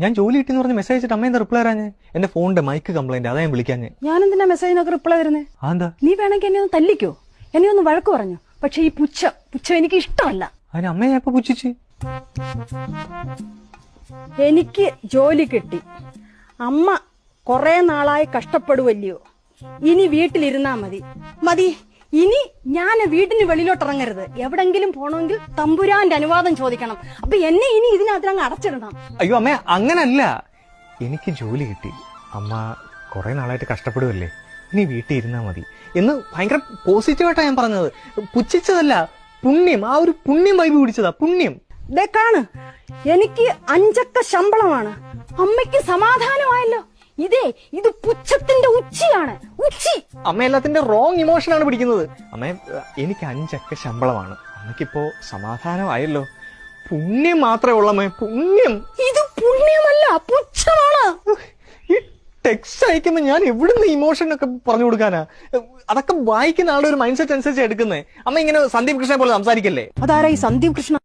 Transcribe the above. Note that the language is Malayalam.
ഞാൻ ജോലി കിട്ടിയെന്ന് പറഞ്ഞ് മെസ്സേജ് അയച്ചിട്ട് അമ്മ എന്താ റിപ്ലൈ തരാഞ്ഞ്? എന്റെ ഫോണിന്റെ മൈക്ക് കംപ്ലൈന്റ് അതാ ഞാൻ വിളിക്കാഞ്ഞ്. ഞാൻ എന്തിനാ മെസ്സേജിനൊക്കെ റിപ്ലൈ തരുന്നേ? അതെന്താ? നീ വേണമെങ്കിൽ എന്നെ ഒന്ന് തല്ലിക്കോ. എന്നെ ഒന്ന് വഴക്ക് പറഞ്ഞു. പക്ഷെ ഈ പുച്ഛം പുച്ഛം എനിക്ക് ഇഷ്ടമല്ല. അതിന് അമ്മയെ ഞാൻ പുച്ഛിച്ച്? എനിക്ക് ജോലി കിട്ടി. അമ്മ കുറെ നാളായി കഷ്ടപ്പെടുവല്ലയോ. ഇനി വീട്ടിലിരുന്നാ മതി. മതി. ഇനി ഞാൻ വീടിന് വെളിയിലോട്ട് ഇറങ്ങരുത് എവിടെങ്കിലും പോണമെങ്കിൽ തമ്പുരാന്റെ അനുവാദം ചോദിക്കണം. അപ്പൊ എന്നെ ഇനി ഇതിനകത്ത് അങ്ങ് അടച്ചിടണം. അയ്യോ അമ്മ അങ്ങനല്ല. എനിക്ക് ജോലി കിട്ടി. അമ്മ കുറെ നാളായിട്ട് കഷ്ടപ്പെടുവല്ലേ? ഇനി വീട്ടിൽ ഇരുന്നാ മതി. എന്ന് ഭയങ്കര പോസിറ്റീവായിട്ടാ ഞാൻ പറഞ്ഞത്. പുച്ഛിച്ചതല്ല പുണ്യം. ആ ഒരു പുണ്യം വൈബ് പിടിച്ചതാ പുണ്യം. ദേ കാണ്. എനിക്ക് അഞ്ചക്ക ശമ്പളമാണ്. അമ്മയ്ക്ക് സമാധാനമായല്ലോ. ഇതേ ഇത് പുച്ഛത്തിന്റെ അമ്മ എല്ലാത്തിന്റെ റോങ് ഇമോഷനാണ് പിടിക്കുന്നത്. അമ്മ എനിക്ക് അഞ്ചക്ക ശമ്പളമാണ്. അമ്മയ്ക്കിപ്പോ സമാധാനമായല്ലോ. പുണ്യം മാത്രമേ ഉള്ളമ്മേ പുണ്യം. ഇത് പുണ്യമല്ല പുച്ഛമാണ്. ഈ ടെക്സ്റ്റ് അയക്കുമ്പോ ഞാൻ എവിടുന്ന് ഇമോഷൻ ഒക്കെ പറഞ്ഞു കൊടുക്കാനാ? അതൊക്കെ വായിക്കുന്ന ആളുടെ ഒരു മൈൻഡ് സെറ്റ് അനുസരിച്ച് എടുക്കുന്നത് അമ്മ ഇങ്ങനെ സന്ദീപ് കൃഷ്ണനെ പോലെ സംസാരിക്കല്ലേ? അതാരായി സന്ദീപ് കൃഷ്ണ?